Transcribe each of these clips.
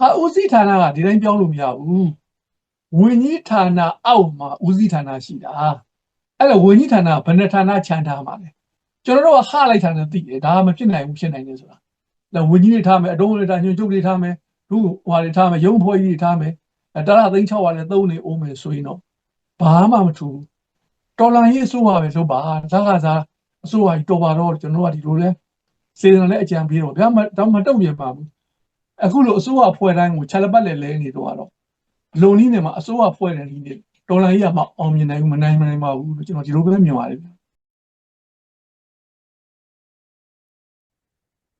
ဟာဦးစီးဌာနကဒီတိုင်းပြောင်းလို့မရဘူးဝင်ကြီးဌာနအောက်မှာဦးစီးဌာနရှိတာအဲ့တော့ဝင်ကြီးဌာနကဘယ်နှဌာနခြံထားမှာလဲကျွန်တော်တို့ကဟလိုက်တာနဲ့သိတယ်ဒါကမဖြစ်နိုင်ဘူးဖြစ်နိုင်တယ်ဆိုတာဒါဝင်ကြီးတွေထားမယ်အတုံးတွေထားညွှန်ချုပ်တွေထားမယ်လူဟွာတွေထားမယ်ရုံးဖွဲ့ကြီးတွေထားမယ်အဲတရသိန်း600နဲ့သုံးနေအောင်မယ်ဆိုရင်တော့ဘာမှမထူဘူးတော်လိုင်းရေးအစိုးရပဲလုပ်ပါဇာကစားအစိုးရကြီးတော်ပါတော့ကျွန်တော်ကဒီလိုလဲစေတနာနဲ့အကြံပေးတော့ဗျာမတော့မတုံ့ပြန်ပါဘူး အခုလိုအစိုးရဖွဲ့တိုင်းကိုခြာလပတ်လဲလဲနေတော့ကတော့လုံနည်းနဲ့မှာအစိုးရဖွဲ့တဲ့နည်းနဲ့တော်လိုင်းရေးကမှအောင်မြင်နိုင်ဘူးမနိုင်မနိုင်ပါဘူးလို့ကျွန်တော်ဒီလိုပဲမြင်ပါတယ်ဗျာ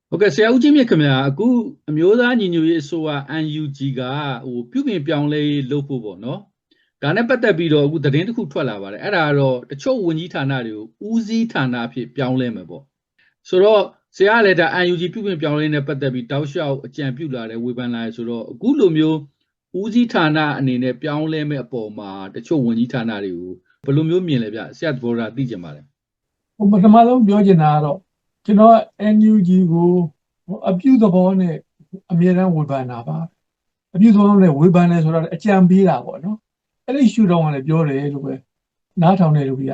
ဟုတ်ကဲ့ဆရာဦးချင်းမြင့်ခင်ဗျာအခုအမျိုးသားညီညွတ်ရေးအစိုးရ UNG ကဟိုပြုပြင်ပြောင်းလဲရေးလုပ်ဖို့ပေါ့နော်ဒါနဲ့ပတ်သက်ပြီးတော့အခုသတင်းတစ်ခုထွက်လာပါတယ်အဲ့ဒါကတော့တချို့ဝန်ကြီးဌာနတွေကိုဦးစီးဌာနအဖြစ်ပြောင်းလဲမယ်ပေါ့ဆိုတော့ ဆရာကလည်းဒါ UNG ပြုပြင်ပြောင်းလဲနဲ့ပတ်သက်ပြီးတောက်လျှောက်အကြံပြုလာတယ်ဝေဖန်လာတယ်ဆိုတော့အခုလိုမျိုးဦးစီးဌာနအနေနဲ့ပြောင်းလဲမဲ့အပေါ်မှာတချို့ဝန်ကြီးဌာနတွေကိုဘယ်လိုမျိုးမြင်လဲဗျဆရာသဘောထားသိကြပါလဲဟိုပထမဆုံးပြောချင်တာကတော့ကျွန်တော်က NUG ကိုဟိုအပြုသဘောနဲ့အမြဲတမ်းဝေဖန်တာပါအပြုသဘောနဲ့ဝေဖန်တယ်ဆိုတော့အကြံပေးတာပေါ့နော်အဲ့ဒီရှုတော့ကလည်းပြောတယ်လို့ပဲနားထောင်တဲ့လူတွေက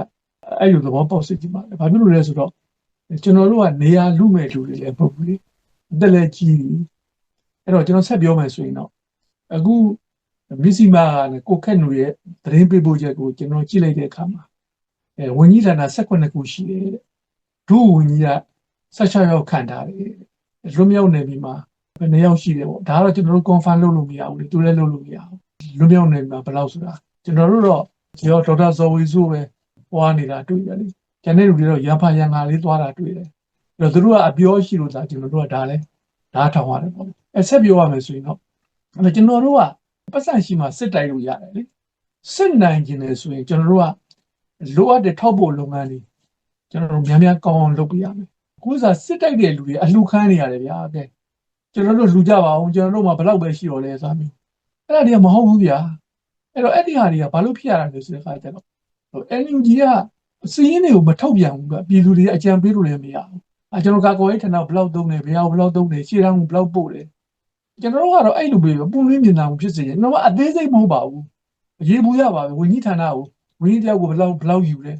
အဲ့လိုသဘောပေါက်စိတ်ကြည့်ပါလေဘာဖြစ်လို့လဲဆိုတော့ ကျွန်တော်တို့ကနေရာလူမဲ့လူတွေလည်းပုတ်ဘူးလေအသက်လည်းကြီးပြီအဲ့တော့ကျွန်တော်ဆက်ပြောမယ်ဆိုရင်တော့အခုမစ္စည်းမာကလည်းကိုခက်နူရဲ့သတင်းပေးပို့ချက်ကိုကျွန်တော်ကြည့်လိုက်တဲ့အခါမှာအဲဝန်ကြီးဌာန18ခုရှိတယ်တဲ့ဒုဝန်ကြီးက16ယောက်ခန့်ထားတယ်တဲ့လွတ်မြောက်နေပြီမှာဘယ်နှယောက်ရှိတယ်ပေါ့ဒါကတော့ကျွန်တော်တို့ confirm လုပ်လို့မရဘူးလေသူလည်းလုပ်လို့မရဘူးလွတ်မြောက်နေပြီမှာဘယ်လောက်ဆိုတာကျွန်တော်တို့တော့ကျွန်တော်ဒေါက်တာဇော်ဝီစုပဲဟွာနေတာတွေ့တယ်လေ ကျန်တဲ့လူတွေတော့ရံဖာရံငါလေးသွားတာတွေ့တယ်အဲ့တော့သူတို့ကအပြောရှိလို့သာကျွန်တော်တို့ကဒါလဲဓာတ်ထောင်ရတယ်ပေါ့အဲဆက်ပြောရမယ်ဆိုရင်တော့အဲ့ကျွန်တော်တို့ကပတ်စံရှိမှစစ်တိုက်လို့ရတယ်လေစစ်နိုင်ခြင်းလေဆိုရင်ကျွန်တော်တို့ကလိုအပ်တဲ့ထောက်ဖို့လုပ်ငန်းတွေကျွန်တော်တို့များများကောင်းအောင်လုပ်ပြရမယ်အခုစားစစ်တိုက်တဲ့လူတွေအလှခံနေရတယ်ဗျာကဲကျွန်တော်တို့လူကြပါအောင်ကျွန်တော်တို့မှဘယ်လောက်ပဲရှိတော့လဲစားမျိုးအဲ့ဒါတွေကမဟုတ်ဘူးဗျာအဲ့တော့အဲ့ဒီဟာတွေကဘာလို့ဖြစ်ရတာလဲဆိုတဲ့အခါကျတော့ဟို NUG က စီးရင်တွေကိုမထုတ်ပြန်ဘူးကပြည်သူတွေအကြံပေးလို့လည်းမရဘူးအဲကျွန်တော်ကာကွယ်ရေးဌာနဘယ်လောက်သုံးတယ်ဘယ်ဟာဘယ်လောက်သုံးတယ်ရှေ့တန်းကဘယ်လောက်ပို့တယ်ကျွန်တော်တို့ကတော့အဲ့လိုပဲပုံရင်းမြင်တာကိုဖြစ်စေရင်တော့အသေးစိတ်မဟုတ်ပါဘူးအရေးဘူးရပါပဲဝန်ကြီးဌာနကိုဝန်ကြီးတယောက်ကိုဘယ်လောက်ဘယ်လောက်ယူတယ်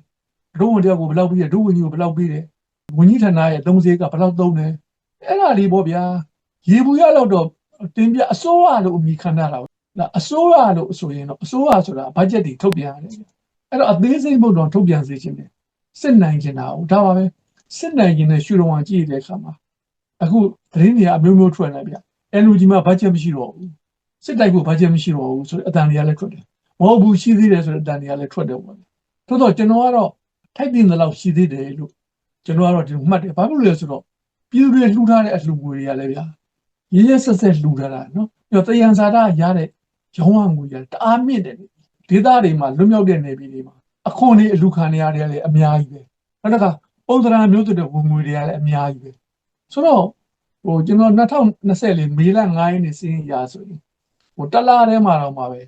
ဒုဝန်တယောက်ကိုဘယ်လောက်ပြီးတယ်ဒုဝန်ကြီးကိုဘယ်လောက်ပြီးတယ်ဝန်ကြီးဌာနရဲ့သုံးစေးကဘယ်လောက်သုံးတယ်အဲ့ဒါလေးပေါ့ဗျာရေဘူးရတော့တော့တင်ပြအစိုးရလို့အမိခံရတာဒါအစိုးရလို့ဆိုရင်တော့အစိုးရဆိုတာဘတ်ဂျက်တွေထုတ်ပြန်ရတယ် အဲ့တော့အသေးစိတ်မဟုတ်တော့ထုတ်ပြန်စေချင်တယ်စစ်နိုင်ချင်တာဟုတ်ဒါပါပဲစစ်နိုင်ခြင်းနဲ့ရှုတော်ဝင်ကြည့်တဲ့အခါမှာအခုသတင်းတွေအမျိုးမျိုးထွက်နေဗျ NUG မှာဘတ်ဂျက်မရှိတော့ဘူးစစ်တိုက်ဖို့ဘတ်ဂျက်မရှိတော့ဘူးဆိုတဲ့အတန်တွေကလည်းထွက်တယ်မဟုတ်ဘူးရှိသေးတယ်ဆိုတဲ့အတန်တွေကလည်းထွက်တယ်ပေါ့ထို့တော့ကျွန်တော်ကတော့ထိုက်တင်တဲ့လောက်ရှိသေးတယ်လို့ကျွန်တော်ကတော့ဒီမှတ်တယ်ဘာဖြစ်လို့လဲဆိုတော့ပြည်သူတွေလှူထားတဲ့အလှူငွေတွေကလည်းဗျာရရဆက်ဆက်လှူထားတာနော်ပြီးတော့တယံဇာတာရတဲ့ရောင်းဝငွေရတအားမြင့်တယ် ဒေသတွေမှာလွတ်မြောက်တဲ့နယ်ပြည်တွေမှာအခွန်တွေအလူခံတွေရတယ်လည်းအများကြီးပဲနောက်တစ်ခါပုံသဏ္ဍာန်မျိုးစုံတဲ့ဝင်ငွေတွေရတယ်အများကြီးပဲဆိုတော့ဟိုကျွန်တော်2024မေလ9ရက်နေ့စီးရင်ရဆိုရင်ဟိုတလားထဲမှာတော့မှာပဲ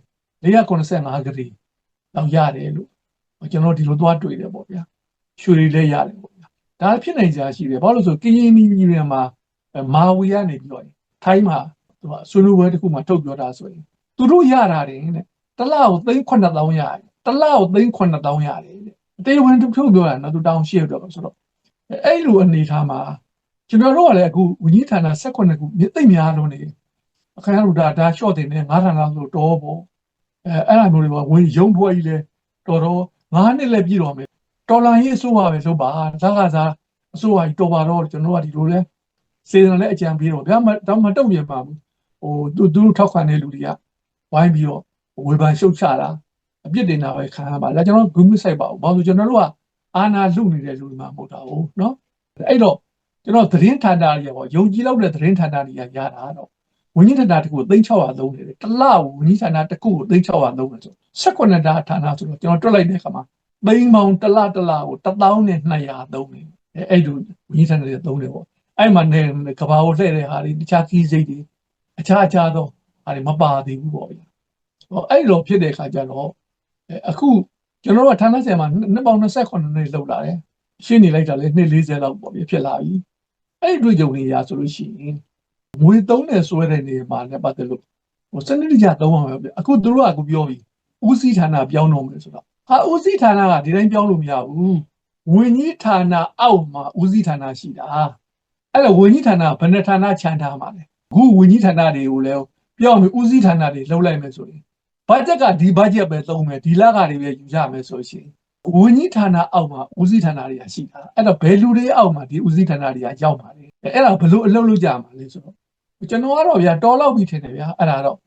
485ဂရီတော့ရတယ်လို့ကျွန်တော်ဒီလိုသွားတွေ့တယ်ပေါ့ဗျာရွှေတွေလည်းရတယ်ပေါ့ဗျာဒါဖြစ်နိုင်ကြရှိတယ်ဘာလို့လဲဆိုကရင်နီပြည်နယ်မှာမာဝီကနေပြီးတော့ထိုင်းမှာသူကဆွေးနွေးပွဲတစ်ခုမှာထုတ်ပြောတာဆိုရင်သူတို့ရတာတယ်တဲ့ တလားကိုသိန်း9000ရတယ်တလားကိုသိန်း9000ရတယ်တဲ့တေဝင်ထုတ်ပြောတာနော်သူတောင်းရှိရတော့ဆိုတော့အဲ့လိုအနေထားမှာကျွန်တော်တို့ကလည်းအခုဝင်းကြီးဌာန18ခုသိများလုံးနေအခါရတို့ဒါဒါ short တင်နေ9ဌာနဆိုတော့ပေါ့အဲအဲ့လိုမျိုးတွေပေါ့ဝင်ရုံဖွဲ့ကြီးလဲတော်တော်9နှစ်လည်းပြည့်တော်မယ်တော်လာရေးအစိုးရပဲဆိုပါဇာကစားအစိုးရကြီးတော်ပါတော့ကျွန်တော်ကဒီလိုလဲစေတနာနဲ့အကြံပေးတော့ဗျာမတော့မတုံ့ပြန်ပါဘူးဟိုသူသူတို့ထောက်ခံတဲ့လူတွေကဝိုင်းပြီးတော့ ဝေဖန်ရှုတ်ချတာအပြစ်တင်တာပဲခံရပါလားကျွန်တော်ဂုဏ်မဆိုင်ပါဘူးဘာလို့ကျွန်တော်တို့ကအာနာလူနေတဲ့လူတွေမှမဟုတ်တာဘူးเนาะအဲ့တော့ကျွန်တော်သတင်းဌာနတွေပေါ့ယုံကြည်လောက်တဲ့သတင်းဌာနတွေကရတာတော့ဝင်းကြီးဌာနတစ်ခု3600သုံးနေတယ်တစ်လဝင်းကြီးဌာနတစ်ခုကို3600သုံးတယ်ဆို18တာဌာနဆိုတော့ကျွန်တော်တွက်လိုက်တဲ့အခါမှာသိန်းပေါင်းတစ်လတစ်လကို1200သုံးနေအဲအဲ့လိုဝင်းကြီးဌာနတွေသုံးတယ်ပေါ့အဲ့မှာနေကဘာကိုလှည့်တဲ့ဟာတွေတခြားခီးစိတ်တွေအခြားအခြားသောဟာတွေမပါသေးဘူးပေါ့ဗျာ ဟောအဲ့လိုဖြစ်တဲ့အခါကျတော့အခုကျွန်တော်တို့ကဌာနဆိုင်မှာနှစ်ပေါင်း28နှစ်လောက်လာတယ်ရှင်းနေလိုက်တာလေနှစ်40လောက်ပေါ့ဗျဖြစ်လာပြီအဲ့ဒီတွေ့ကြုံနေရဆိုလို့ရှိရင်ငွေသုံးတယ်ဆွဲတဲ့နေမှာလည်းပတ်သက်လို့ဟိုစနစ်တကျသုံးအောင်ပဲဗျအခုသူတို့ကအခုပြောပြီးဦးစီးဌာနပြောင်းတော့မယ်ဆိုတော့ဟာဦးစီးဌာနကဒီတိုင်းပြောင်းလို့မရဘူးဝင်ကြီးဌာနအောက်မှာဦးစီးဌာနရှိတာအဲ့တော့ဝင်ကြီးဌာနကဘယ်နှဌာနခြံထားမှာလဲအခုဝင်ကြီးဌာနတွေကိုလည်းပြောင်းပြီးဦးစီးဌာနတွေလှုပ်လိုက်မယ်ဆိုရင် ဘတ်ဂျက်ကဒီဘတ်ဂျက်ပဲသုံးမယ်ဒီလကတွေပဲယူရမယ်ဆိုရှင်ဝင်ကြီးဌာနအောက်မှာဦးစီးဌာနတွေကရှိတာအဲ့တော့ဘယ်လူတွေအောက်မှာဒီဦးစီးဌာနတွေကရောက်ပါလဲအဲ့ဒါဘယ်လိုအလုပ်လုပ်ကြမှာလဲဆိုတော့ကျွန်တော်ကတော့ဗျာတော်လောက်ပြီထင်တယ်ဗျာအဲ့ဒါတော့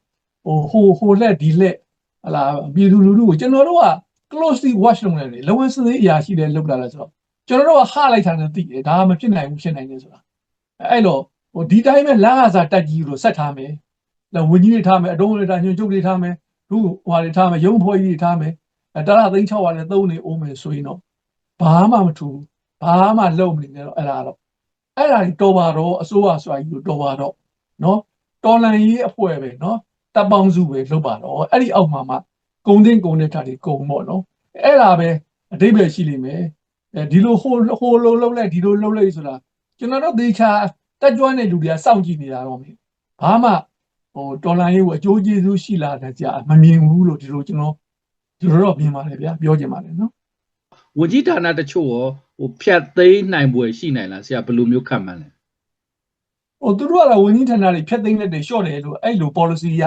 ဟိုဟိုဟိုလက်ဒီလက်ဟလာပြည်သူလူထုကိုကျွန်တော်တို့က closely watch လုပ်နေတယ်လောဝင်စသေးအရာရှိတယ်လုပ်လာလဲဆိုတော့ကျွန်တော်တို့ကဟလိုက်တာနဲ့သိတယ်ဒါမှမဖြစ်နိုင်ဘူးဖြစ်နိုင်တယ်ဆိုတာအဲ့တော့ဟိုဒီတိုင်းပဲလာကစားတက်ကြီးလို့ဆက်ထားမယ်လောဝင်းကြီးတွေထားမယ်အတုံးတွေထားညွှန်ချုပ်တွေထားမယ် သူဟွာတွေထားမယ်ရုံဖွဲ့ကြီးတွေထားမယ်အဲတရသိန်း600နဲ့သုံးနေအောင်မယ်ဆိုရင်တော့ဘာမှမထူဘူးဘာမှလုပ်မနေနဲ့တော့အဲ့ဒါတော့အဲ့ဒါကြီးတော်ပါတော့အစိုးရဆွာကြီးလို့တော်ပါတော့နော်တော်လန်ရေးအဖွဲ့ပဲနော်တပ်ပေါင်းစုပဲလုပ်ပါတော့အဲ့ဒီအောက်မှာမှကုံတင်ကုံတဲ့ဓာတ်တွေကုံပေါ့နော်အဲ့ဒါပဲအတိတ်ပဲရှိလိမ့်မယ်အဲဒီလိုဟိုဟိုလိုလုပ်လိုက်ဒီလိုလုပ်လိုက်ဆိုတာကျွန်တော်တို့သေချာတက်ကြွတဲ့လူတွေကစောင့်ကြည့်နေတာတော့မင်းဘာမှ ဟိုတော်လန်ရေးကိုအကျိုးကျေးဇူးရှိလာတဲ့ကြာမမြင်ဘူးလို့ဒီလိုကျွန်တော်ဒီလိုတော့မြင်ပါတယ်ဗျာပြောချင်ပါတယ်နော်ဝန်ကြီးဌာနတချို့ရောဟိုဖြတ်သိမ်းနိုင်ပွဲရှိနိုင်လားဆရာဘယ်လိုမျိုးခံမှန်းလဲဟိုသူတို့ကတော့ဝန်ကြီးဌာနတွေဖြတ်သိမ်းလက်တွေရှော့တယ်လို့အဲ့လို policy ရ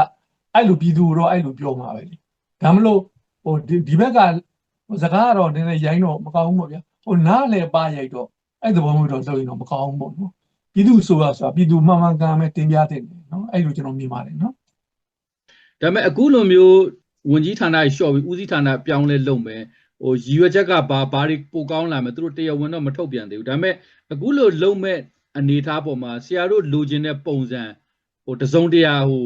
အဲ့လိုပြည်သူတော့အဲ့လိုပြောမှာပဲလေဒါမလို့ဟိုဒီဒီဘက်ကဟိုစကားကတော့နည်းနည်းရိုင်းတော့မကောင်းဘူးပေါ့ဗျာဟိုနားလည်းပါရိုက်တော့အဲ့သဘောမျိုးတော့လုပ်ရင်တော့မကောင်းဘူးပေါ့နော် ပြည်သူဆိုတာဆိုတာပြည်သူမှန်မှန်ကန်ကန်ပဲတင်ပြတဲ့နော်အဲ့လိုကျွန်တော်မြင်ပါတယ်နော်ဒါပေမဲ့အခုလိုမျိုးဝန်ကြီးဌာနကြီးလျှော့ပြီးဦးစီးဌာနပြောင်းလဲလုပ်မယ်ဟိုရည်ရွယ်ချက်ကဘာဘာတွေပိုကောင်းလာမယ်သူတို့တရားဝင်တော့မထုတ်ပြန်သေးဘူးဒါပေမဲ့အခုလိုလုပ်မဲ့အနေအထားပေါ်မှာဆရာတို့လိုချင်တဲ့ပုံစံဟိုတစုံတရာဟို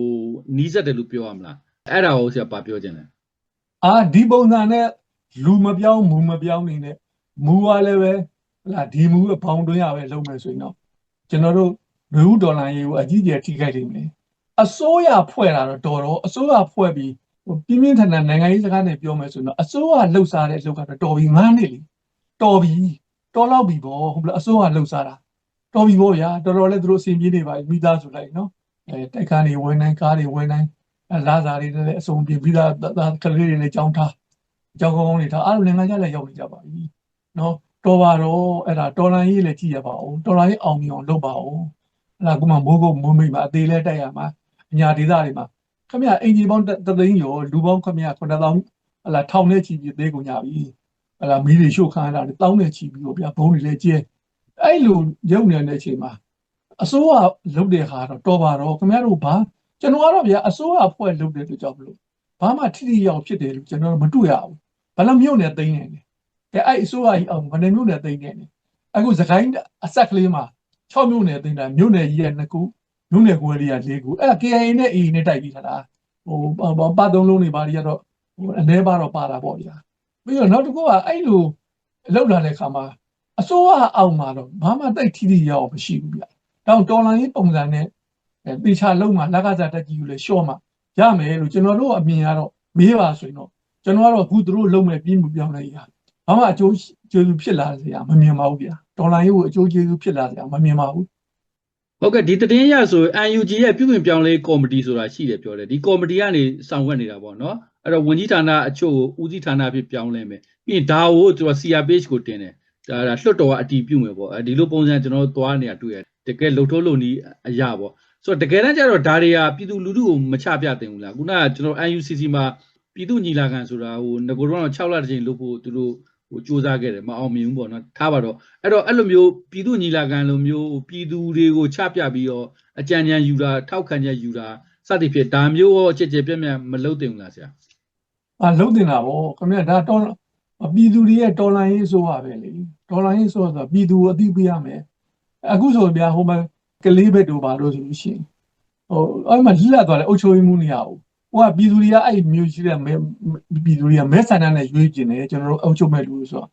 နီးစက်တယ်လို့ပြောရမလားအဲ့ဒါကိုဆရာဘာပြောချင်လဲအာဒီပုံစံနဲ့လူမပြောင်းမူမပြောင်းနေနဲ့မူကလည်းပဲဟလာဒီမူအပေါင်းတွင်းရပဲလုပ်မယ်ဆိုရင်တော့ ကျွန်တော်တို့လူဦးဒေါ်လာရေးကိုအကြီးကျယ်ထိခိုက်နေမယ်အစိုးရဖွဲ့တာတော့တော်တော့အစိုးရဖွဲ့ပြီးဟိုပြင်းပြင်းထန်ထန်နိုင်ငံရေးစကားနဲ့ပြောမယ်ဆိုရင်တော့အစိုးရလှုပ်ရှားတဲ့လုပ်ကတော့တော်ပြီငန်းနေလေတော်ပြီတော်လောက်ပြီပေါ့ဟုတ်လားအစိုးရလှုပ်ရှားတာတော်ပြီပေါ့ဗျာတော်တော်လည်းသူတို့အစီအပြေးနေပါပြီမိသားစုလိုက်နော်အဲတိုက်ခန်းတွေဝင်နိုင်ကားတွေဝင်နိုင်အဲလာစာတွေလည်းအစုံပြပြီးသားသားကလေးတွေလည်းကြောင်းထားကြောင်ကောင်းကောင်းတွေထားအားလုံးနိုင်ငံခြားလည်းရောက်နေကြပါပြီနော် တော်ပါတော့အဲ့ဒါတော်လန်ရေးလည်းကြည့်ရပါဦးတော်လန်ရေးအောင်မြင်အောင်လုပ်ပါဦးအဲ့ဒါကမှမိုးကုတ်မိုးမိတ်မှာအသေးလဲတိုက်ရမှာအညာဒေသတွေမှာခမရအင်ဂျီပေါင်းတသိန်းရောလူပေါင်းခမရ9000ဟလာထောင်နဲ့ချီပြီးသေးကုန်ကြပြီဟလာမီးတွေရှို့ခမ်းတာတွေတောင်းနဲ့ချီပြီးတော့ဗျာဘုံတွေလည်းကျဲအဲ့လိုရုပ်နေတဲ့အချိန်မှာအစိုးရလုပ်တဲ့ဟာတော့တော်ပါတော့ခမရတို့ဘာကျွန်တော်ကတော့ဗျာအစိုးရဖွဲ့လုပ်တဲ့အတွက်ကြောင့်မလို့ဘာမှထိထိရောက်ဖြစ်တယ်လို့ကျွန်တော်မတွေ့ရဘူးဘယ်လိုမျိုးနဲ့သိမ်းနေလဲကဲ အဲ့အစိုးရကြီးအောင်ဘယ်နှမျိုးနဲ့သိမ်းနေလဲအခုစကိုင်းအဆက်ကလေးမှာ6မျိုးနဲ့သိမ်းတာမျိုးနယ်ကြီးရဲ့2ခုမျိုးနယ်ကွဲလေးက4ခုအဲ့ဒါ KIA နဲ့ AA နဲ့တိုက်ပြီးထားတာဟိုပတ်သုံးလုံးတွေပါတွေကတော့ဟိုအနေပါတော့ပါတာပေါ့ဗျာပြီးတော့နောက်တစ်ခုကအဲ့လိုလောက်လာတဲ့ခါမှာအစိုးရအောင်မှာတော့ဘာမှတိုက်ထိထိရောက်မရှိဘူးဗျတောင်တော်လန်ရေးပုံစံနဲ့အဲပေချာလုံးမှာလက်ကစားတက်ကြီးကိုလည်းရှော့မှာရမယ်လို့ကျွန်တော်တို့အမြင်ကတော့မေးပါဆိုရင်တော့ကျွန်တော်ကတော့အခုသူတို့လုံးမဲ့ပြီးမှုပြောင်းလဲရ ဘာမှအကျိုးကျေးဇူးဖြစ်လာစရာမမြင်ပါဘူးဗျာဒေါ်လာရေးကိုအကျိုးကျေးဇူးဖြစ်လာစရာမမြင်ပါဘူးဟုတ်ကဲ့ဒီတည်င်းရဆို UNG ရဲ့ပြုပြင်ပြောင်းလဲကော်မတီဆိုတာရှိတယ်ပြောတယ်ဒီကော်မတီကနေဆောင်ရွက်နေတာပေါ့နော်အဲ့တော့ဝန်ကြီးဌာနအချို့ကိုဦးစီးဌာနဖြစ်ပြောင်းလဲမယ်ပြီးရင်ဒါကိုသူက CRPH ကိုတင်တယ်ဒါဒါလွှတ်တော်ကအတီးပြုမယ်ပေါ့အဲဒီလိုပုံစံကျွန်တော်တို့သွားနေတာတွေ့ရတယ်တကယ်လှုပ်ထိုးလို့နီးအရာပေါ့ဆိုတော့တကယ်တမ်းကျတော့ဒါတွေကပြည်သူလူထုကိုမချပြတင်ဘူးလားခုနကကျွန်တော် UNCC မှာပြည်သူညီလာခံဆိုတာဟိုငကိုတော့6လတစ်ချိန်လုပ်ဖို့သူတို့ ဟိုစူးစမ်းခဲ့တယ်မအောင်မြင်ဘူးပေါ့နော်ထားပါတော့အဲ့တော့အဲ့လိုမျိုးပြည်သူညီလာခံလိုမျိုးပြည်သူတွေကိုချပြပြီးတော့အကြံဉာဏ်ယူတာထောက်ခံချက်ယူတာစသဖြင့်ဒါမျိုးရောကြည်ကြည်ပြည့်ပြည့်မလုပ်တင်ဘူးလားဆရာအာလုံးတင်တာဗောခင်ဗျာဒါတော်ပြည်သူတွေရဲ့တော်လိုင်းရေးဆိုပါပဲလေတော်လိုင်းရေးဆိုတော့ပြည်သူကိုအသိပေးရမယ်အခုဆိုဗျာဟိုမှာကလေးဘက်တို့ပါလို့ဆိုလို့ရှိရင်ဟိုအဲ့မှာလက်သွားတယ်အုတ်ချိုးမှုနေရအောင် ဟိုကပြည်သူတွေကအဲ့မျိုးရှိတဲ့မဲပြည်သူတွေကမဲဆန္ဒနဲ့ရွေးကျင်တယ်ကျွန်တော်တို့အုတ်ချုပ်မဲ့လူဆိုတော့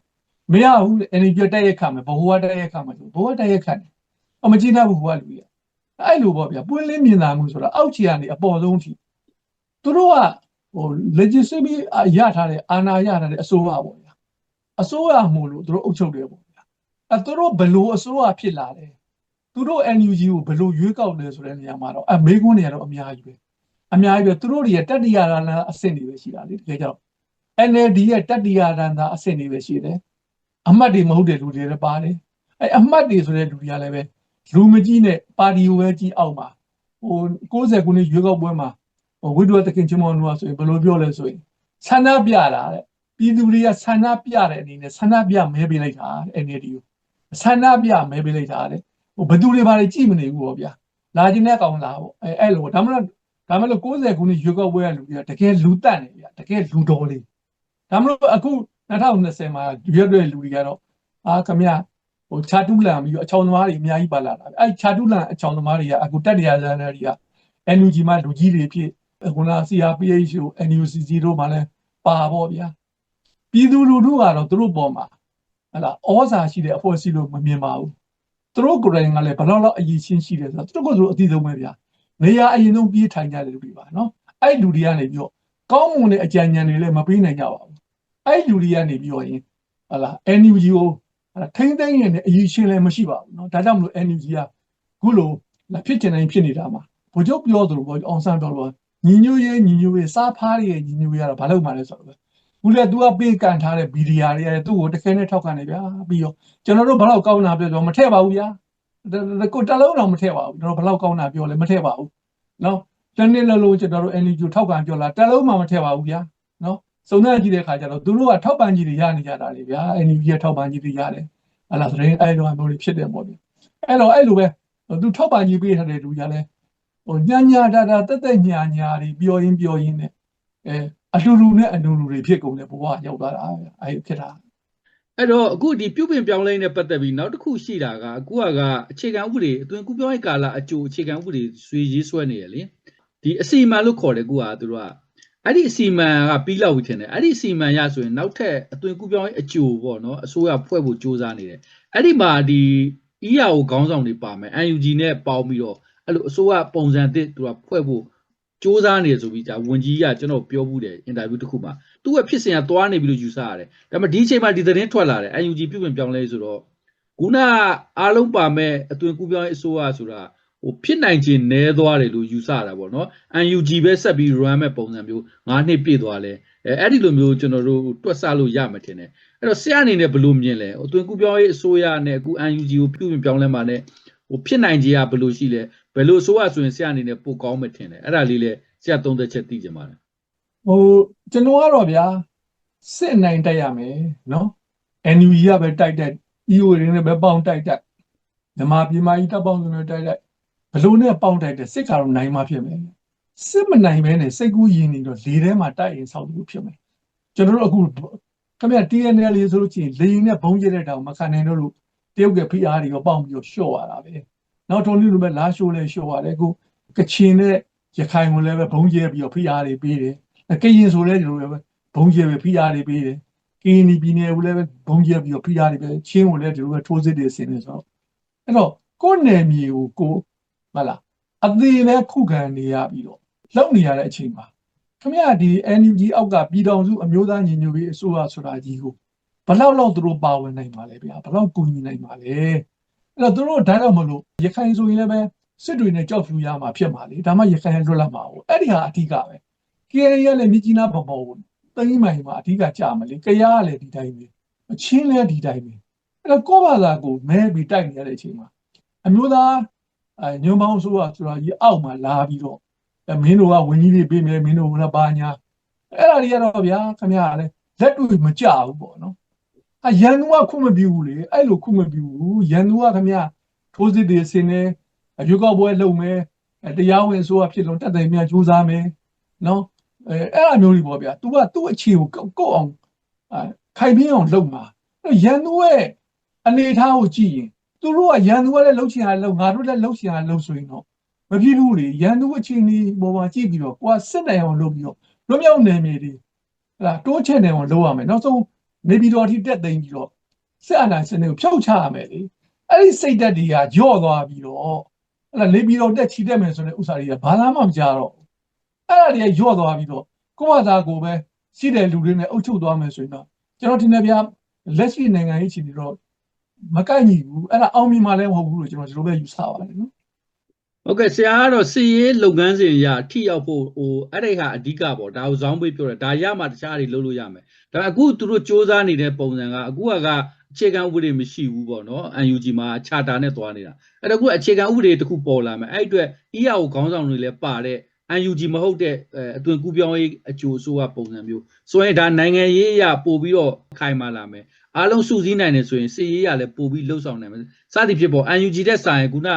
မရဘူး NLP တက်ရက်ခါမယ်ဘဝတက်ရက်ခါမယ်ဘဝတက်ရက်ခါတယ်အမကြည့်တတ်ဘူးဘဝလူကြီးအဲ့လိုပေါ့ဗျာပွင့်လင်းမြင်သာမှုဆိုတော့အောက်ခြေကနေအပေါ်ဆုံးထိသူတို့ကဟို legislative ရထားတဲ့အာဏာရထားတဲ့အစိုးရပေါ့ဗျာအစိုးရမှုလို့သူတို့အုပ်ချုပ်တယ်ပေါ့ဗျာအဲသူတို့ဘလို့အစိုးရဖြစ်လာတယ်သူတို့ NUG ကိုဘယ်လိုရွေးကောက်လဲဆိုတဲ့နေရာမှာတော့အမေကွန်းတွေကတော့အများကြီးပဲ အများကြီးပဲသူတို့တွေရဲ့တတိယရန်အဆင့်တွေပဲရှိတာလေတကယ်ကြောင့် NLD ရဲ့တတိယရန်သာအဆင့်တွေပဲရှိတယ်အမတ်တွေမဟုတ်တဲ့လူတွေလည်းပါတယ်အဲအမတ်တွေဆိုတဲ့လူတွေကလည်းပဲလူမကြီးနဲ့ပါတီကိုပဲကြီးအောက်မှာဟို60ခုနှစ်ရွေးကောက်ပွဲမှာဟိုဝိဒ္ဓဝတခင်ချမောနုကဆိုရင်ဘယ်လိုပြောလဲဆိုရင်ဆန္ဒပြတာတဲ့ပြည်သူတွေကဆန္ဒပြတဲ့အနေနဲ့ဆန္ဒပြမဲပေးလိုက်တာတဲ့ NLD ကိုဆန္ဒပြမဲပေးလိုက်တာတဲ့ဟိုဘယ်သူတွေဘာတွေကြည့်မနေဘူးပေါ့ဗျာလာခြင်းနဲ့ကောင်လာပေါ့အဲအဲ့လိုဒါမှမဟုတ် ဒါမှမဟုတ်60ခုနှစ်ရွေးကောက်ပွဲကလူတွေကတကယ်လူတက်နေဗျာတကယ်လူတော်လေးဒါမှမဟုတ်အခု2020မှာရွေးတဲ့လူတွေကတော့အာခမရဟိုခြာတူးလန်ပြီးတော့အချောင်သမားတွေအများကြီးပါလာတာအဲ့ခြာတူးလန်အချောင်သမားတွေကအခုတက်တရားဇာတ်တွေက NUG မှာလူကြီးတွေဖြစ်ခုန CRPH တို့ NUCC တို့မှလည်းပါပေါ့ဗျာပြည်သူလူထုကတော့သူတို့ပေါ်မှာဟလာဩဇာရှိတဲ့အဖွဲ့အစည်းလို့မမြင်ပါဘူးသူတို့ကိုယ်တိုင်ကလည်းဘယ်တော့လောက်အရေးချင်းရှိတယ်ဆိုတော့သူတို့ကဆိုအတိဆုံးပဲဗျာ နေရာအရင်ဆုံးပြေးထိုင်ကြတယ်လူတွေပါနော်အဲ့လူတွေကနေပြီးတော့ကောင်းမွန်တဲ့အကြံဉာဏ်တွေလည်းမပေးနိုင်ကြပါဘူးအဲ့လူတွေကနေပြီးတော့ရင်ဟလာ NUG ကိုထိမ့်သိမ့်ရင်အရေးချင်းလည်းမရှိပါဘူးနော်ဒါကြောင့်မလို့ NUG ကခုလိုဖြစ်ချင်တိုင်းဖြစ်နေတာမှာဘုချုပ်ပြောသလိုပေါ့အောင်ဆန်းပြောလို့ညီညွတ်ရေးညီညွတ်ရေးစားဖားရဲ့ညီညွတ်ရေးကတော့ဘာလို့မှလဲဆိုတော့ဘူးလေ तू ကပေးကန်ထားတဲ့ဗီဒီယာတွေကသူ့ကိုတခဲနဲ့ထောက်ခံနေဗျာပြီးတော့ကျွန်တော်တို့ဘယ်တော့ကောင်းတာပြောတော့မထည့်ပါဘူးဗျာ ကိုတလုံးတော့မထည့်ပါဘူးကျွန်တော်ဘယ်တော့ကောင်းတာပြောလဲမထည့်ပါဘူးနော်တနေ့လုံးလုံးကျွန်တော်တို့ NGO ထောက်ခံပြောလာတလုံးမှမထည့်ပါဘူးဗျာနော်စုံစမ်းကြည့်တဲ့ခါကျတော့သူတို့ကထောက်ပံ့ကြီးတွေရနေကြတာလေဗျာ NGO ရဲ့ထောက်ပံ့ကြီးတွေရတယ်ဟလာသတင်းအဲ့လိုမျိုးတွေဖြစ်တယ်ပေါ့ဗျအဲ့တော့အဲ့လိုပဲသူထောက်ပံ့ကြီးပေးထားတဲ့လူကြလဲဟိုညာညာတာတာတက်တက်ညာညာတွေပြောရင်းပြောရင်းနဲ့အဲအလူလူနဲ့အလူလူတွေဖြစ်ကုန်တယ်ဘဝရောက်သွားတာအဲဖြစ်တာ အဲ့တော့အခုဒီပြုပြင်ပြောင်းလဲနဲ့ပတ်သက်ပြီးနောက်တစ်ခုရှိတာကအခုကအခြေခံဥပဒေအသွင်ကူးပြောင်းရေးကာလအကျိုးအခြေခံဥပဒေဆွေးရေးဆွဲနေရလေဒီအစီအမံလို့ခေါ်တယ်ကူကသူတို့ကအဲ့ဒီအစီအမံကပြီးလောက်ပြီထင်တယ်အဲ့ဒီအစီအမံရဆိုရင်နောက်ထပ်အသွင်ကူးပြောင်းရေးအကျိုးပေါ့နော်အစိုးရဖွဲ့ဖို့ကြိုးစားနေတယ်အဲ့ဒီမှာဒီ EAO ခေါင်းဆောင်တွေပါမယ် UNG နဲ့ပေါင်းပြီးတော့အဲ့လိုအစိုးရပုံစံသစ်သူကဖွဲ့ဖို့ စ조사နေဆိုပြီးဒါဝန်ကြီးကကျွန်တော်ပြောမှုတယ်အင်တာဗျူးတစ်ခုမှာသူ့ရဲ့ဖြစ်စဉ်ကသွားနေပြီလို့ယူဆရတယ်ဒါပေမဲ့ဒီအချိန်မှာဒီသတင်းထွက်လာတယ် UNG ပြုပြင်ပြောင်းလဲဆိုတော့ခုနအားလုံးပါမဲ့အသွင်ကူးပြောင်းရေးအစိုးရဆိုတာဟိုဖြစ်နိုင်ခြင်းနည်းသွားတယ်လို့ယူဆတာပေါ့နော် UNG ပဲဆက်ပြီး run မဲ့ပုံစံမျိုး၅နှစ်ပြည့်သွားလဲအဲအဲ့ဒီလိုမျိုးကျွန်တော်တို့တွက်ဆလို့ရမှာထင်တယ်အဲ့တော့ဆရာအနေနဲ့ဘယ်လိုမြင်လဲအသွင်ကူးပြောင်းရေးအစိုးရနဲ့အခု UNG ကိုပြုပြင်ပြောင်းလဲမှာနဲ့ဟိုဖြစ်နိုင်ခြင်းကဘယ်လိုရှိလဲ ဘယ်လိုဆိုရဆိုရင်ဆရာအနေနဲ့ပိုကောင်းမှထင်တယ်အဲ့ဒါလေးလေဆရာသုံးသက်ချက်သိကြပါလားဟိုကျွန်တော်ကတော့ဗျာစစ်နိုင်တိုက်ရမယ်နော် NUG ကပဲတိုက်တဲ့ EO တွေနဲ့ပဲပေါင်းတိုက်တဲ့ဓမ္မပြည်မကြီးတပ်ပေါင်းစုနဲ့တိုက်တဲ့ဘလို့နဲ့ပေါင်းတိုက်တဲ့စစ်ကတော့နိုင်မှဖြစ်မယ်စစ်မနိုင်ဘဲနဲ့စိတ်ကူးယဉ်နေတော့လေထဲမှာတိုက်ရင်ဆောက်လို့ဖြစ်မယ်ကျွန်တော်တို့အခုခင်ဗျ TNL လေးဆိုလို့ချင်းလေရင်နဲ့ဘုံကျတဲ့တောင်မခံနိုင်တော့လို့တရုတ်က PR တွေရောပေါင်းပြီးတော့ရှော့ရတာပဲ နောက်ထုံးလေးလိုပဲလာရှိုးလဲရှော့ရတယ်အခုကချင်နဲ့ရခိုင်ကိုလည်းပဲဘုံကျဲပြီးတော့ PR တွေပေးတယ်ကရင်ဆိုလဲဒီလိုပဲဘုံကျဲပဲ PR တွေပေးတယ်ကရင်ပြည်နယ်ကိုလည်းပဲဘုံကျဲပြီးတော့ PR တွေပဲချင်းကိုလည်းဒီလိုပဲထိုးစစ်တွေဆင်နေဆိုတော့အဲ့တော့ကိုယ်နယ်မြေကိုကိုဟုတ်လားအသေးနဲ့ခုခံနေရပြီးတော့လောက်နေရတဲ့အချိန်မှာခမရဒီ NUG အောက်ကပြည်တော်စုအမျိုးသားညီညွတ်ရေးအစိုးရဆိုတာကြီးကိုဘလောက်လောက်သူတို့ပါဝင်နိုင်ပါလဲဗျာဘလောက်ကူညီနိုင်ပါလဲ အဲ့တော့သူတို့ဒါတော့မလို့ရခိုင်ဆိုရင်လည်းပဲစစ်တွေနဲ့ကြောက်ဖြူရမှာဖြစ်မှာလေဒါမှရခိုင်လွတ်လပ်မှာဟုတ်အဲ့ဒီဟာအဓိကပဲ KNY ကလည်းမြကြီးနားပေါ်ပေါ်ကိုသိမ်းမိုင်မှာအဓိကကြာမလေကရားကလည်းဒီတိုင်းပဲအချင်းလည်းဒီတိုင်းပဲအဲ့တော့ကိုယ့်ဘာသာကိုမဲပြီးတိုက်နေရတဲ့အချိန်မှာအမျိုးသားအဲညုံမောင်းဆိုကဆိုတာကြီးအောက်မှာလာပြီးတော့မင်းတို့ကဝင်းကြီးတွေပေးမယ်မင်းတို့ကဘာညာအဲ့ဒါတွေကတော့ဗျာခင်ဗျားလည်းလက်တွေ့မကြဘူးပေါ့နော် အရန်သူကခုမပြူဘူးလေအဲ့လိုခုမပြူဘူးရန်သူကခင်ဗျားထိုးစစ်တွေဆင်းနေအယူကောက်ပွဲလုပ်မယ်တရားဝင်ဆိုအဖြစ်လုံးတက်တယ်များကြိုးစားမယ်နော်အဲအဲ့အမျိုးကြီးပေါ့ဗျာ तू ကသူ့အခြေကိုကိုအောင်ခိုင်ပြင်းအောင်လုပ်မှာရန်သူရဲ့အနေထားကိုကြည့်ရင်သူတို့ကရန်သူကလည်းလှုပ်ချင်တာလှုပ်ငါတို့လည်းလှုပ်ချင်တာလှုပ်ဆိုရင်တော့မဖြစ်ဘူးလေရန်သူအခြေအနေပေါ်မှာကြည့်ပြီးတော့ကိုကစစ်နိုင်အောင်လုပ်ပြီးတော့လွတ်မြောက်နယ်မြေတွေဟလာတိုးချဲ့နေအောင်လုပ်ရမယ်နောက်ဆုံး နေပြည်တော်အထိတက်သိမ်းပြီးတော့စစ်အာဏာရှင်တွေကိုဖျောက်ချရမယ်လေအဲ့ဒီစိတ်ဓာတ်တွေကကြော့သွားပြီးတော့အဲ့ဒါနေပြည်တော်တက်ချီတက်မယ်ဆိုတဲ့ဥစ္စာတွေကဘာသာမှမကြားတော့အဲ့ဒါတွေကကြော့သွားပြီးတော့ကိုယ့်ဘာသာကိုပဲရှိတဲ့လူတွေနဲ့အုပ်ချုပ်သွားမယ်ဆိုရင်တော့ကျွန်တော်ထင်တယ်ဗျာလက်ရှိနိုင်ငံရေးအခြေအနေတော့မကိုက်ညီဘူးအဲ့ဒါအောင်မြင်မှလည်းမဟုတ်ဘူးလို့ကျွန်တော်ဒီလိုပဲယူဆပါတယ်နော် ဟုတ်ကဲ့ဆရာကတော့စီရေးလုပ်ငန်းစဉ်ရထိရောက်ဖို့ဟိုအဲ့ဒီဟာအဓိကပေါ့ဒါကိုဇောင်းပေးပြောတယ်ဒါရမှတခြားတွေလုပ်လို့ရမယ်ဒါပေမဲ့အခုသူတို့စ조사နေတဲ့ပုံစံကအခုကအခြေခံဥပဒေမရှိဘူးပေါ့နော် UNG မှာချာတာနဲ့သွားနေတာအဲ့တော့အခုအခြေခံဥပဒေတစ်ခုပေါ်လာမယ်အဲ့အတွက် EAO ခေါင်းဆောင်တွေလည်းပါတဲ့ UNG မဟုတ်တဲ့အအတွင်ကူးပြောင်းရေးအကျိုးအစိုးရပုံစံမျိုးဆိုရင်ဒါနိုင်ငံရေးအရပို့ပြီးတော့ခိုင်မာလာမယ်အားလုံးစုစည်းနိုင်တယ်ဆိုရင်စီရေးရလည်းပို့ပြီးလှုပ်ဆောင်နိုင်မယ်စသည်ဖြစ်ပေါ့ UNG တဲ့ဆိုင်ခုန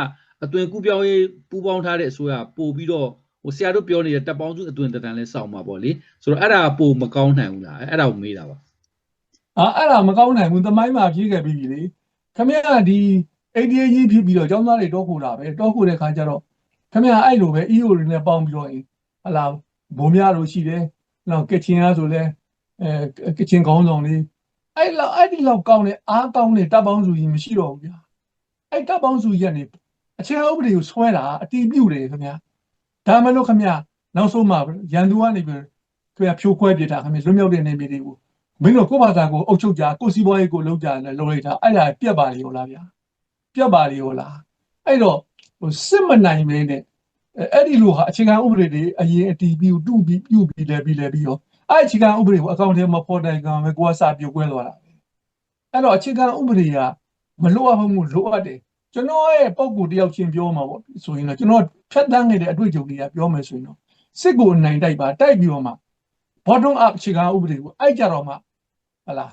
အသွင်ကူးပြောင်းရေးပူးပေါင်းထားတဲ့အစိုးရပို့ပြီးတော့ဟိုဆရာတို့ပြောနေတဲ့တပ်ပေါင်းစုအသွင်တန်လဲစောင့်မှာပေါ့လေဆိုတော့အဲ့ဒါပို့မကောင်းနိုင်ဘူးလားအဲ့ဒါကိုမေးတာပါအာအဲ့ဒါမကောင်းနိုင်ဘူးသမိုင်းမှာဖြည့်ခဲ့ပြီးပြီလေခမရဒီ ADA ကြီးဖြစ်ပြီးတော့ကျောင်းသားတွေတောခိုတာပဲတောခိုတဲ့ခါကျတော့ခမရအဲ့လိုပဲ EO တွေနဲ့ပေါင်းပြီးတော့ဟလာဘုံများလို့ရှိတယ်နောက်ကချင်အားဆိုလဲအဲကချင်ကောင်းဆောင်လေးအဲ့လောက်အဲ့ဒီလောက်ကောင်းတဲ့အားကောင်းတဲ့တပ်ပေါင်းစုကြီးမရှိတော့ဘူးဗျာအဲ့တပ်ပေါင်းစုကြီးကနေ အခြေခံဥပဒေကိုဆွဲတာအတီးပြုတ်တယ်ခင်ဗျာဒါမှမဟုတ်ခင်ဗျာနောက်ဆုံးမှရန်သူကနေပြီးခင်ဗျာဖြိုးခွဲပြတာခင်ဗျာလွတ်မြောက်တဲ့နေပြည်တွေကိုမင်းတို့ကိုယ့်ဘာသာကိုအုပ်ချုပ်ကြကိုယ်စီးပွားရေးကိုလုပ်ကြတယ်လုပ်လိုက်တာအဲ့ဒါပြက်ပါလေဟုတ်လားဗျာပြက်ပါလေဟုတ်လားအဲ့တော့ဟိုစစ်မနိုင်မင်းနဲ့အဲ့ဒီလိုဟာအခြေခံဥပဒေတွေအရင်အတီးပြီးတူပြီးပြုတ်ပြီးလဲပြီးလဲပြီးရောအဲ့အခြေခံဥပဒေကိုအကောင့်ထဲမှာပေါ်တိုင်ကံပဲကိုယ်ကစာပြုတ်ကွဲသွားတာပဲအဲ့တော့အခြေခံဥပဒေကမလိုအပ်ဘူးလိုအပ်တယ် ကျွန်တော်ရဲ့ပုံကိုတယောက်ချင်းပြောမှာပေါ့ဆိုရင်တော့ကျွန်တော်ဖြတ်တန်းနေတဲ့အတွေ့အကြုံတွေကပြောမယ်ဆိုရင်တော့စစ်ကိုနိုင်တိုက်ပါတိုက်ပြီးတော့မှ bottom up အခြေခံဥပဒေကိုအဲ့ကြတော့မှဟလာ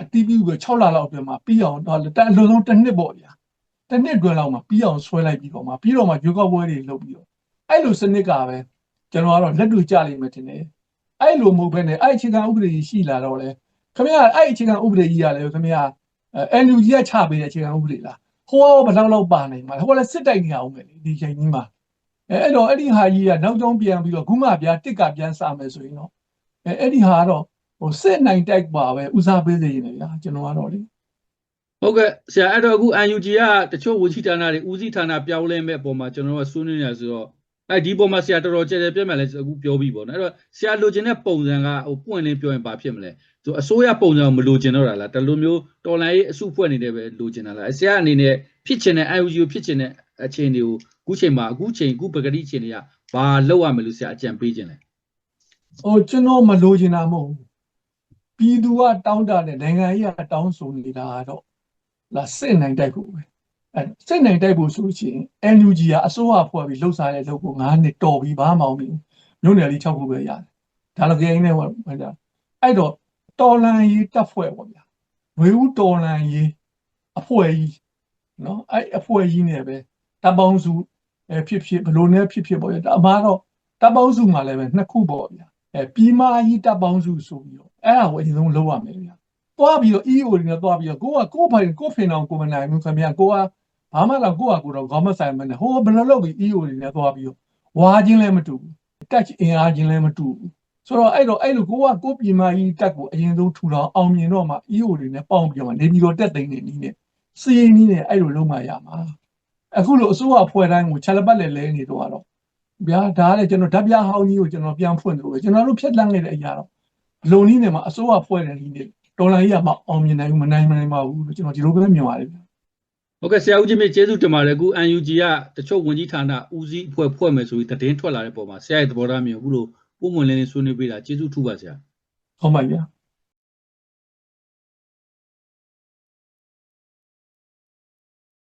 အတီးပြီးပဲ6လလောက်အတွင်းမှာပြီးအောင်တော့တအလုံးစုံတစ်နှစ်ပေါ့ဗျာတစ်နှစ်တွင်လောက်မှာပြီးအောင်ဆွဲလိုက်ပြီးတော့မှပြီးတော့မှရွေးကောက်ပွဲတွေလုပ်ပြီးတော့အဲ့လိုစနစ်ကပဲကျွန်တော်ကတော့လက်တွေ့ကြလိမ့်မယ်ထင်တယ်အဲ့လိုမဟုတ်ဘဲနဲ့အဲ့အခြေခံဥပဒေကြီးရှိလာတော့လေခင်ဗျာအဲ့အခြေခံဥပဒေကြီးကလည်းခင်ဗျာအဲ NUG ကချပေးတဲ့အခြေခံဥပဒေလား ဟိုကဘယ်လောက်လောက်ပါနိုင်မှာလဲဟိုကလည်းစစ်တိုက်နေအောင်ပဲလေဒီချိန်ကြီးမှာအဲအဲ့တော့အဲ့ဒီဟာကြီးကနောက်ကျောင်းပြန်ပြီးတော့ခုမှပြတစ်ကပြန်စမယ်ဆိုရင်တော့အဲအဲ့ဒီဟာကတော့ဟိုစစ်နိုင်တိုက်ပါပဲဦးစားပေးစေနေဗျာကျွန်တော်ကတော့လေဟုတ်ကဲ့ဆရာအဲ့တော့အခု UNG ကတချို့ဝစီဌာနတွေဦးစီးဌာနပြောင်းလဲမဲ့အပေါ်မှာကျွန်တော်တို့ကဆွေးနွေးနေရဆိုတော့အဲ့ဒီပေါ်မှာဆရာတော်တော်ကြဲကြဲပြတ်မှန်လဲအခုပြောပြီးပေါ့နော်အဲ့တော့ဆရာလိုချင်တဲ့ပုံစံကဟိုပွင့်လင်းပြောရင်ဘာဖြစ်မလဲ သူအစိုးရပုံစံကိုမလိုချင်တော့တာလားတလူမျိုးတော်လိုင်းရေးအစုဖွဲ့နေတယ်ပဲလိုချင်တာလားဆရာအနေနဲ့ဖြစ်ချင်တဲ့ UNG ကိုဖြစ်ချင်တဲ့အခြေအနေကိုအခုချိန်မှာအခုချိန်အခုပဂတိချိန်တွေကဘာလောက်ရမလို့ဆရာအကြံပေးခြင်းလဲဟိုကျွန်တော်မလိုချင်တာမဟုတ်ဘူးပြည်သူကတောင်းတတဲ့နိုင်ငံကြီးကတောင်းဆိုနေတာကတော့လာစစ်နိုင်တိုက်ဖို့ပဲအဲစစ်နိုင်တိုက်ဖို့ဆိုရှင် NUG ကအစိုးရဖွဲ့ပြီးလှုပ်ရှားတဲ့လုပ်ကို9နှစ်တော်ပြီးဘာမှမအောင်ဘူးမြို့နယ်လေး6ခုပဲရတယ်ဒါလည်းကြိမ်းနေဟောကြအဲ့တော့ တော်လန်ရေးတက်ဖွဲ့ပေါ့ဗျာဝေဦးတော်လန်ရေးအဖွဲ့ကြီးနော်အဲ့အဖွဲ့ကြီးနဲ့ပဲတပ်ပေါင်းစုအဲဖြစ်ဖြစ်ဘလို့နဲ့ဖြစ်ဖြစ်ပေါ့ဗျာအမှားတော့တပ်ပေါင်းစုမှာလည်းပဲနှစ်ခုပေါ့ဗျာအဲပြီးမကြီးတပ်ပေါင်းစုဆိုပြီးတော့အဲ့ဒါကိုအရင်ဆုံးလုပ်ရမယ်ဗျာသွားပြီးတော့ EO တွေနဲ့သွားပြီးတော့ကိုကကိုဖိုင်ကိုဖင်အောင်ကိုမနိုင်ဘူးခင်ဗျာကိုကဘာမှတော့ကိုကကိုတော့ခေါင်းမဆိုင်မနဲ့ဟိုဘယ်လိုလုပ်ပြီး EO တွေနဲ့သွားပြီးတော့ဝါချင်းလည်းမတူဘူး touch အင်အားချင်းလည်းမတူဘူး ဆိုတော့အဲ့တော့အဲ့လိုကိုကကိုပြည်မကြီးတက်ကိုအရင်ဆုံးထူထောင်အောင်မြင်တော့မှ EO တွေနဲ့ပေါင်းပြီးတော့နေပြီးတော့တက်သိမ်းနေနည်းနဲ့စီရင်နည်းနဲ့အဲ့လိုလုပ်မှရမှာအခုလိုအစိုးရအဖွဲ့တိုင်းကိုချက်လက်ပတ်လဲလဲနေတော့ကတော့ဗျာဒါကလည်းကျွန်တော်ဓာတ်ပြဟောင်းကြီးကိုကျွန်တော်ပြန်ဖွင့်တယ်လို့ပဲကျွန်တော်တို့ဖြတ်လန်းနေတဲ့အရာတော့လုံနည်းနဲ့မှာအစိုးရဖွဲ့တဲ့နည်းနဲ့တော်လိုင်းကြီးကမှအောင်မြင်နိုင်ဘူးမနိုင်မနိုင်ပါဘူးလို့ကျွန်တော်ဒီလိုပဲမြင်ပါတယ်ဗျာဟုတ်ကဲ့ဆရာဦးကြီးမြင့်ကျေးဇူးတင်ပါတယ်အခု UNG ကတချို့ဝန်ကြီးဌာနဦးစီးအဖွဲ့ဖွဲ့မယ်ဆိုပြီးသတင်းထွက်လာတဲ့ပုံမှာဆရာရဲ့သဘောထားမျိုးအခုလို ပုံမှန်လင်းလင်းဆွေးနွေးပေးတာကျေးဇူးထူပါဆရာဟုတ်ပါဗျာ